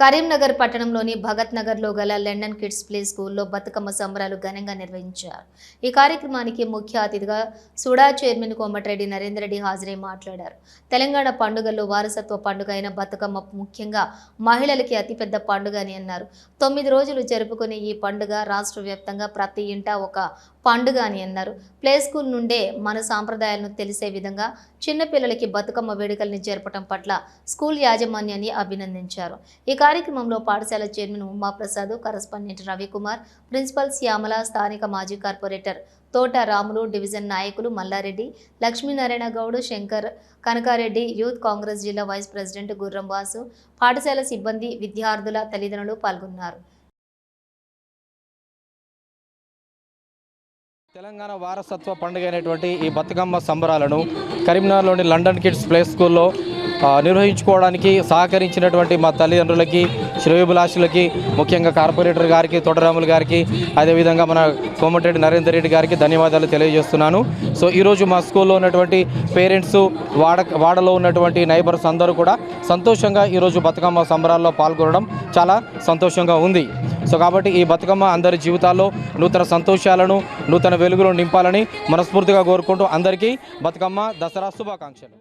కరీంనగర్ పట్టణంలోని భగత్ నగర్లో గల లండన్ కిడ్స్ ప్లే స్కూల్లో బతుకమ్మ సంబరాలు ఘనంగా నిర్వహించారు. ఈ కార్యక్రమానికి ముఖ్య అతిథిగా సుడా చైర్మన్ కోమటిరెడ్డి నరేందర్ రెడ్డి హాజరై మాట్లాడారు. తెలంగాణ పండుగల్లో వారసత్వ పండుగ అయిన బతుకమ్మ ముఖ్యంగా మహిళలకి అతిపెద్ద పండుగ అని అన్నారు. తొమ్మిది రోజులు జరుపుకునే ఈ పండుగ రాష్ట్ర వ్యాప్తంగా ప్రతి ఇంటా ఒక పండుగ అని అన్నారు. ప్లే స్కూల్ నుండే మన సాంప్రదాయాలను తెలిసే విధంగా చిన్నపిల్లలకి బతుకమ్మ వేడుకల్ని జరపడం పట్ల స్కూల్ యాజమాన్యాన్ని అభినందించారు. ఈ కార్యక్రమంలో పాఠశాల chairman Umaprasad correspondent Ravikumar principal Shyamala స్థానిక మాజీ కార్పొరేటర్ తోట రాములు డివిజన్ నాయకులు మల్లారెడ్డి లక్ష్మీనారాయణ గౌడ్ శంకర్ కనకారెడ్డి యూత్ కాంగ్రెస్ జిల్లా వైస్ ప్రెసిడెంట్ గుర్రం వాసు పాఠశాల సిబ్బంది విద్యార్థుల తల్లిదండ్రులు పాల్గొన్నారు. తెలంగాణ వారసత్వ పండుగ అయినటువంటి ఈ బతుకమ్మ సంబరాలను కరీంనగర్లోని లండన్ కిడ్స్ ప్లే స్కూల్లో నిర్వహించుకోవడానికి సహకరించినటువంటి మా తల్లిదండ్రులకి శ్రేయోభిలాషులకి ముఖ్యంగా కార్పొరేటర్ గారికి తోటరాములు గారికి అదేవిధంగా మన కోమటిరెడ్డి నరేందర్ రెడ్డి గారికి ధన్యవాదాలు తెలియజేస్తున్నాను. సో ఈరోజు మా స్కూల్లో ఉన్నటువంటి పేరెంట్స్ వాడ వాడలో ఉన్నటువంటి నైబర్స్ అందరూ కూడా సంతోషంగా ఈరోజు బతుకమ్మ సంబరాల్లో పాల్గొనడం చాలా సంతోషంగా ఉంది. సో కాబట్టి ఈ బతుకమ్మ అందరి జీవితాల్లో నూతన సంతోషాలను నూతన వెలుగులను నింపాలని మనస్ఫూర్తిగా కోరుకుంటూ అందరికీ బతుకమ్మ దసరా శుభాకాంక్షలు.